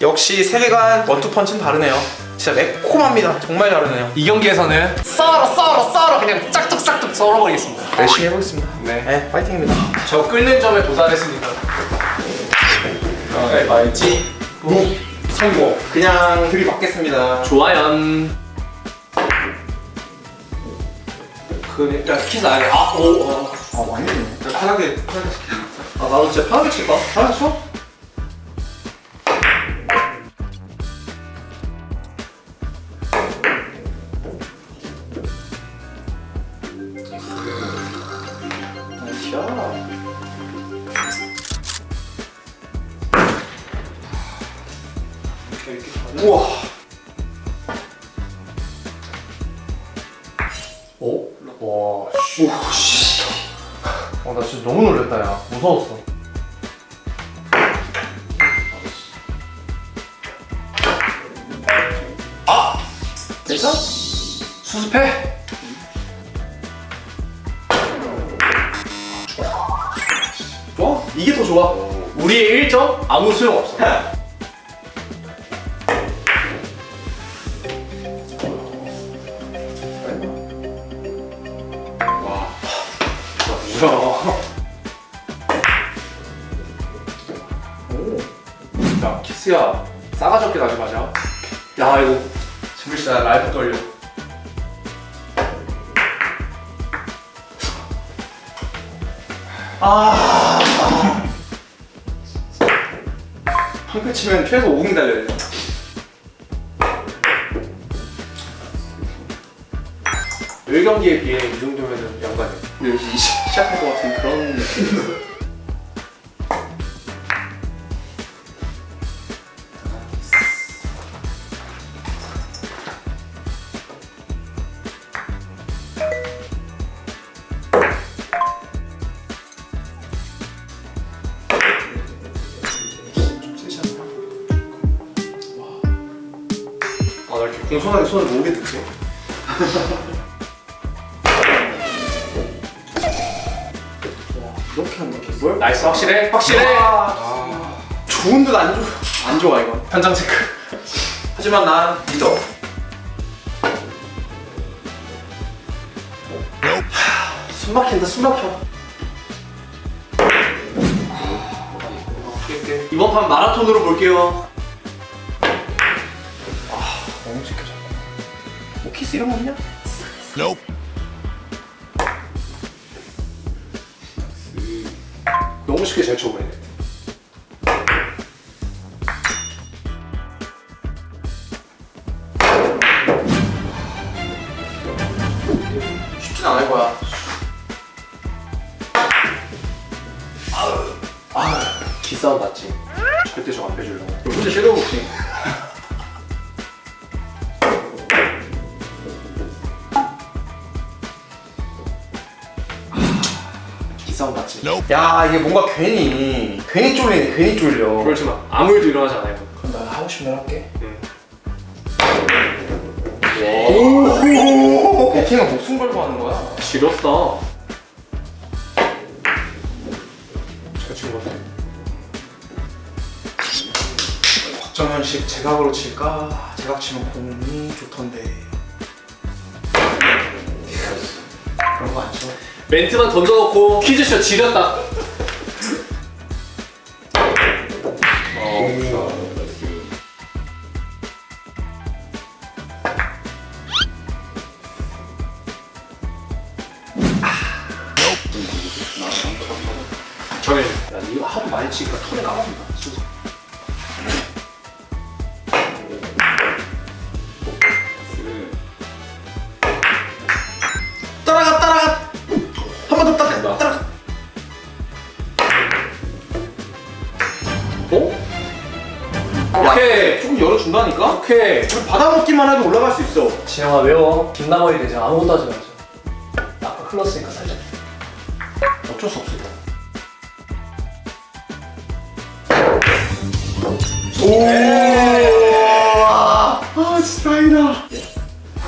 역시 세계관 원투펀치는 다르네요. 진짜 매콤합니다. 정말 다르네요. 이 경기에서는 썰어 썰어 썰어 그냥 짝뚝 짝뚝 썰어버리겠습니다. 열심히 해보겠습니다. 네. 네, 파이팅입니다. 저 끓는 점에 도달했습니다. 네, 알지? 무 성공. 그냥 들이받겠습니다. 좋아요. 그, 야, 키스 안 해. 아, 오, 어. 아 많이 되네. 편하게 편하게 시키. 아, 나도 진짜 편하게 칠까? 편하게 쳐? 이렇게 잘해. 우와. 오? 와, 씨. 오 씨. 어, 나 진짜 너무 놀랬다, 야. 무서웠어. 우리의 1점 아무 소용 없어. 열 경기에 비해 이 정도면은 양반이야. 근데 시- 시작할 것 같은 그런 느낌. 이렇게 한다, 뭘? 나이스 확실해? 확실해? 좋은 듯 안 좋아. 안 좋아, 이건. 현장 체크. 하지만 난 믿어. 하, 숨 막힌다, 숨 막혀. 이번 판 마라톤으로 볼게요. 아, 너무 지켜져. 뭐 키스 이런 거 없냐? 너 쉽게 잘 쳐버리네. 쉽진 않을 거야. 기싸움 맞지? 절대 저안 빼주려고. 진짜 섀도우 복싱. 맞지? 야, 이게 뭔가 괜히, 괜히 쫄리네, 괜히 쫄려. 그렇지 마. 아무 일도 일어나지 않아요. 그럼 나 하고 싶은 대로 할게. 오. 오, 배팅은 목숨 걸고 하는 거야. 지렸다. 잘친것 같아. 박정현식 제각으로 칠까? 제각 치면 공이 좋던데. 그런 거 안 쳐. 멘트만 던져놓고 퀴즈쇼 지렸다. 저는 야 이거 하도 많이 치니까 턴에 까먹는다 진짜. 준다니까? 오케이. 우리 받아먹기만 해도 올라갈 수 있어. 진영아 외워. 김나머리 되지 아무것도 하지 말자. 아까 흘렀으니까 살짝. 어쩔 수 없어. 오. 아, 진짜 다행이다.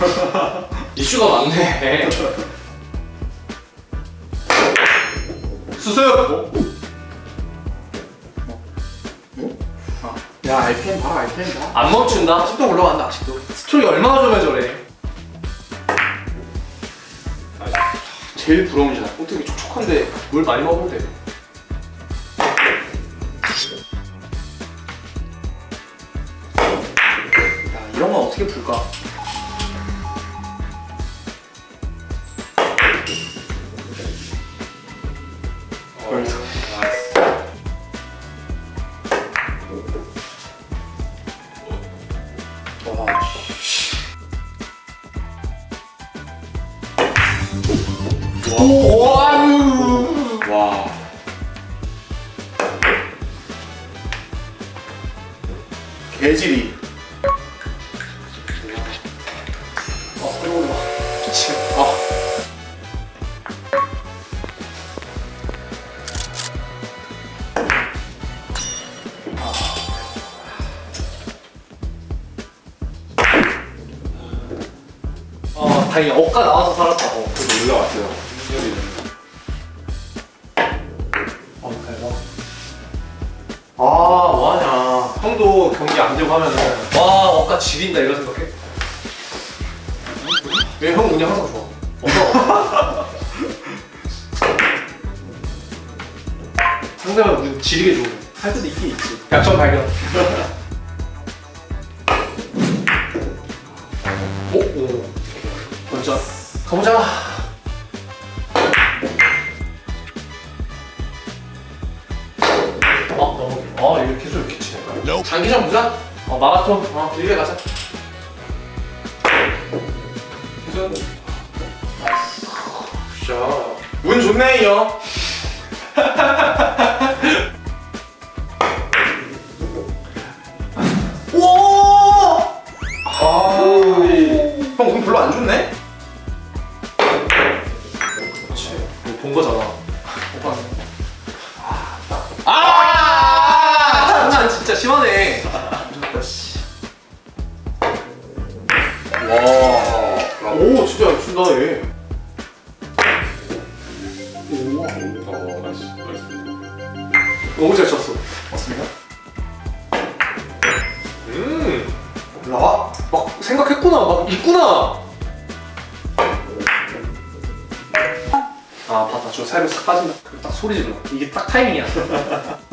이슈가 많네. 수습. 야, RPM 봐라 RPM 봐. 안 멈춘다? 아직도 올라간다 아직도. 스트로크 얼마나 좋으면 저래 제일 부러운 샷. 어떻게 촉촉한데 물 많이 먹으면 돼? 야 이런 건 어떻게 풀까 다행히 억가 나와서 살았다 어. 그래도 올라왔어요. 어 대박 아, 뭐하냐. 형도 경기 안 되고 하면은 와 억가 지린다 이런 생각해? 왜 형 운이 항상 좋아? 상대방 운 지리게 좋은 할 때도 있긴 있지. 약점 발견 먼저 가보자 아 너무 아 이거 계속 이렇게 치네 장기전 보자. 어 마라톤 어, 길게 가자. 우선 샤. 운 좋네요. 오! 심하네 좋다 씨. 와. 오, 진짜 준다 얘. 오. 어, 나이스, 나이스. 너무 잘 쳤어 맞습니다. 음 올라와. 막 생각했구나 막 있구나 아 봤다 저 살면 싹 빠진다 딱 소리 질러 이게 딱 타이밍이야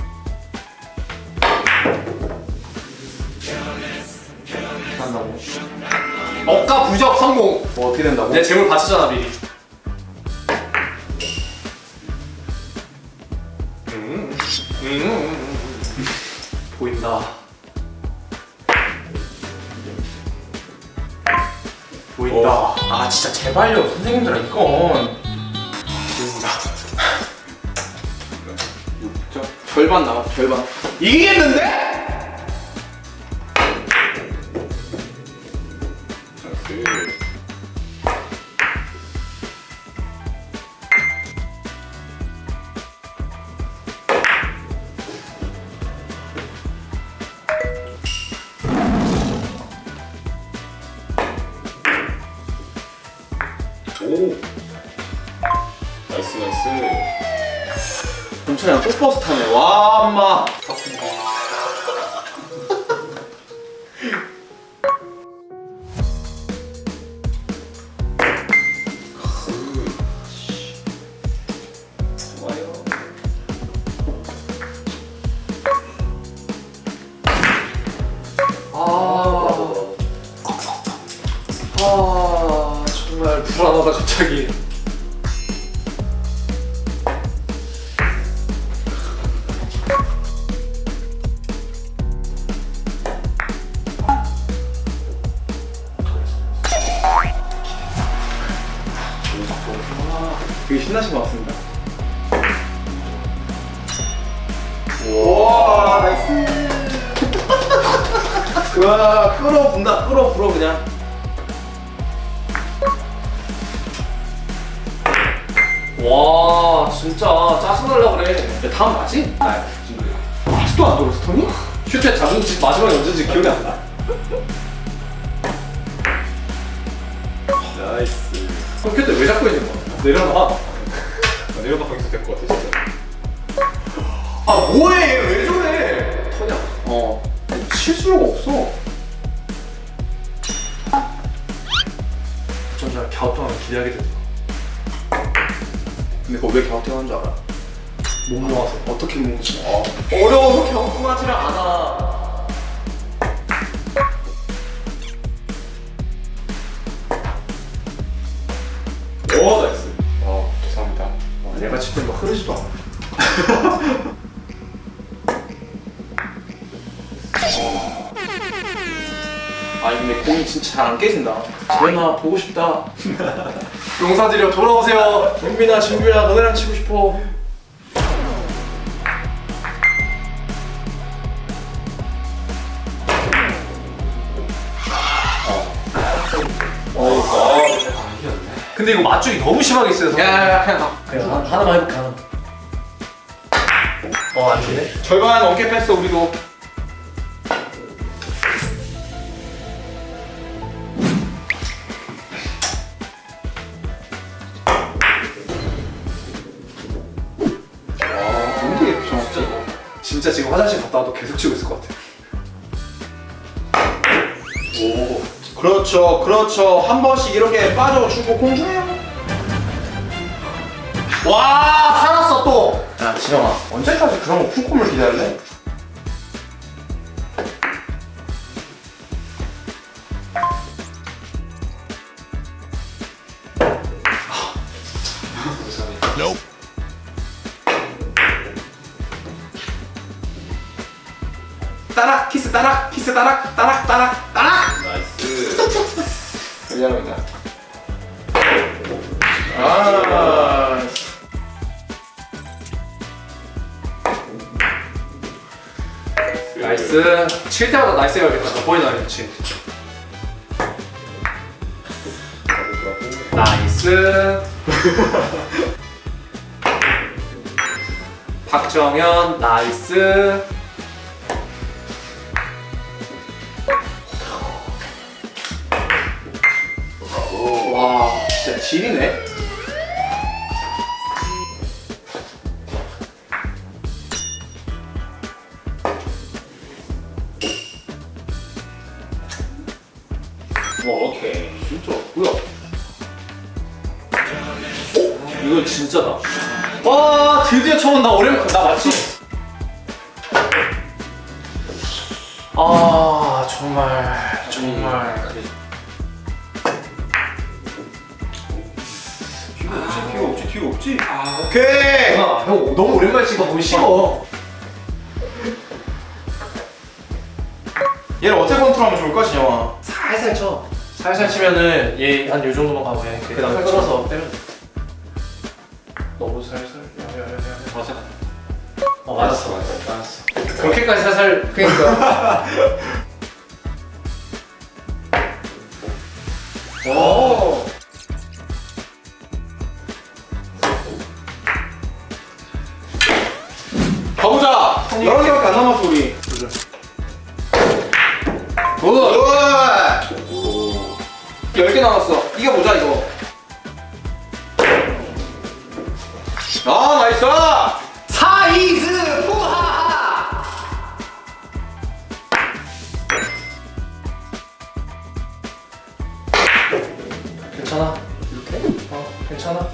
한다고. 억가 부적 성공 뭐 어떻게 된다고? 내 재물 바치잖아 미리 음. 음. 보인다 보인다. 아 진짜 제발요 선생님들아 이건. 보인다 6점? 절반 남았 절반. 이기겠는데? 엄청난 폭버스 타네. 와 엄마. 아, 아 정말 불안하다 갑자기 와 진짜 짜증날라 그래 야, 다음 맞지? 나야 지금 아직도 안 돌았어 토니? 슈트 잡은 지 마지막에 언제인지 기억이 안 나. 나이스. 컴퓨터 왜 잡고 있는 거야? 내려놔. 내려놓고 있어도 될것 같아, 진짜. 아 뭐해 얘왜 저래? 터냐? 어. 실수로가 없어. 어쩐지 갸우뚱하면 기대하게 된다. 근데 그거 왜 갸우뚱한 줄 알아? 못 모아서. 어떻게 뭉치? 어. 어려워서 갸우뚱하지를 않아. 오 나이스. 아 죄송합니다. 아, 내가 칠 때뭐 흐르지도 않아. 아니 근데 공이 진짜 잘 안 깨진다. 재현아 보고 싶다. 용사들이여 돌아오세요. 윤빈아, 진빈아 너네랑 치고 싶어. 근데 이거 맞추기 너무 심하게 세서. 야야야 그냥 그냥 하- 하나만 해볼게 하나. 어안 주네. 절반 넘게 뺐어 우리도. 계속 치고 있을 것 같아. 오. 그렇죠, 그렇죠. 한 번씩 이렇게 빠져주고 공중해요. 와, 살았어 또. 야, 진영아, 언제까지 그런 쿵꿈을 기다릴래? 나이스. 칠 때마다 나이스 해야겠다. 나 보이나 그렇지. 나이스. 박정현 나이스. 와 진짜 질이네. 와 오케이 진짜 뭐야? 이건 진짜다. 와 드디어 처음 나 오랜만 나 맞지? 아 정말 정말 없지 없지. 아 오케이. 아, 형 너무 오랜만에 치니까 너무 싫어. 얘를 어떻게 컨트롤하면 좋을까 진영아? 살살 쳐. 살살 치면은 얘 한 요 정도만 가고 해. 그 다음에 살살 끌어서 돼. 너무 살살. 야야야야. 맞아. 어 맞았어. 맞았어. 맞았어. 그렇게까지 살살. 그러니까. 오. 괜찮아. 이렇게? 어 괜찮아. 까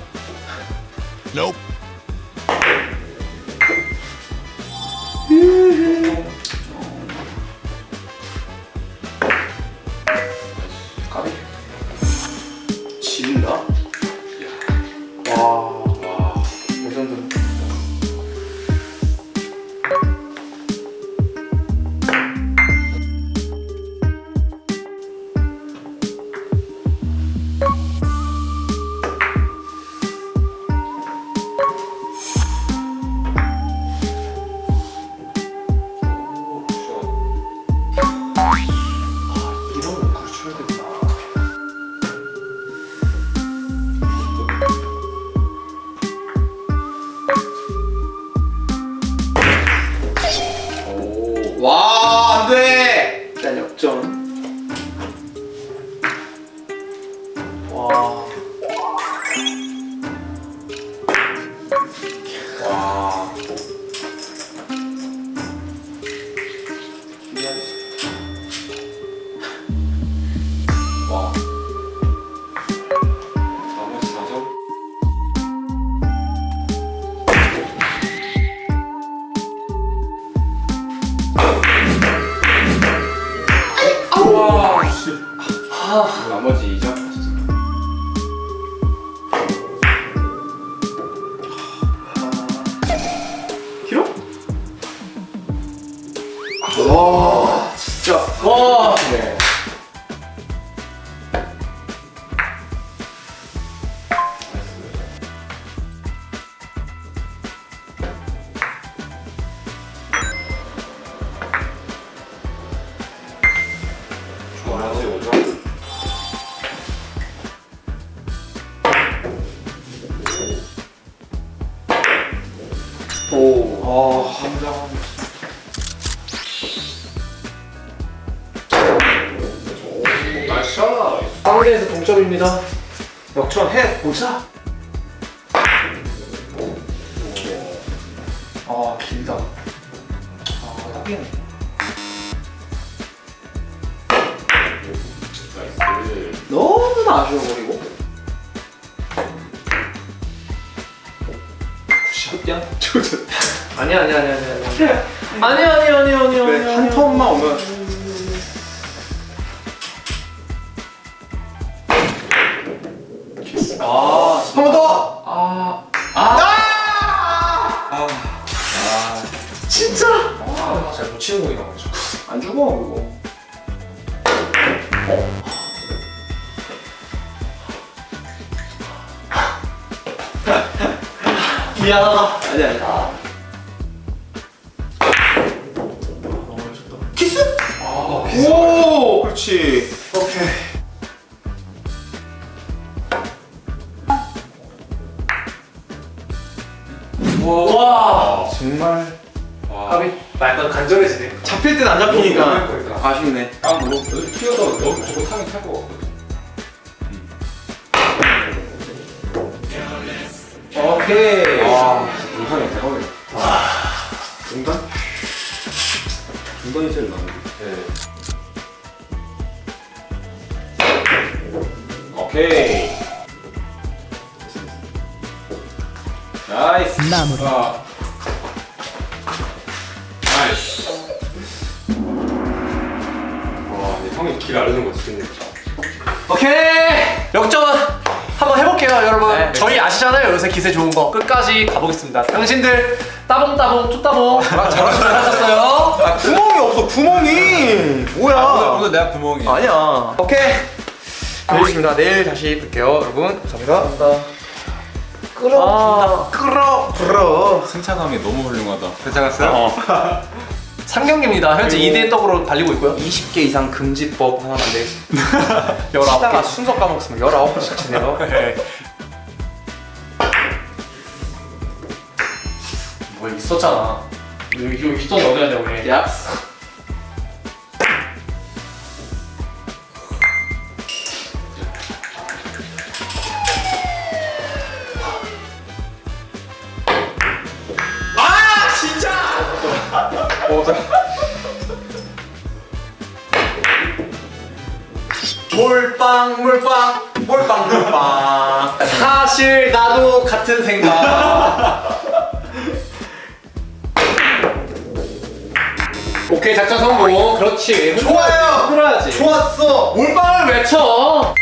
동점입니다. 역전 해 보자. 아 길다. 아. 나이스 너무나 아쉬워버리고. 굿샷이야? 좋았다. 아니야 아니야 아니야 아니야. 아니야 아니야 아니야 아니야. 그래 한 턴만 오면. 아, 그거. 미안하다. 아니 아니. 너무 어렵다. 키스? 아, 오, 그렇지. 잡힐 땐 안 잡히니까 그러니까. 아쉽네. 아, 뭐, 여기 튀어서 너 무조건 타긴 탈것 같거든. 오케이. 와, 동산이 대박이다. 중간? 중간이 제일 나은데. 네. 오케이. 나이스. 마무리. 아. 이 형이 길 알려준 거 진짜. 오케이. 역전 한번 해볼게요, 여러분. 네. 저희 아시잖아요, 요새 기세 좋은 거. 끝까지 가보겠습니다. 당신들 따봉따봉 쭈따봉 잘하셨어요. 아, 구멍이 없어, 구멍이. 뭐야? 내가 구멍이. 아니야. 오케이. 알겠습니다. 내일 다시 뵐게요, 여러분. 감사합니다. 감사합니다. 끌어. 끌어. 불어. 승차감이 너무 훌륭하다. 괜찮았어요? 3경기입니다. 현재 2대 떡으로 달리고 있고요. 20개 이상 금지법 하나 만들겠습니다. 19개. 치다가 순서 까먹었으면 19개씩 치네요. 뭐 있었잖아. 여기 이거 있던 돼, 우리. 야. 몰빵 몰빵 몰빵 몰빵 사실 나도 같은 생각. 오케이 작전 성공. 그렇지. 좋아요. 끌어야지. 좋았어 몰빵을 외쳐.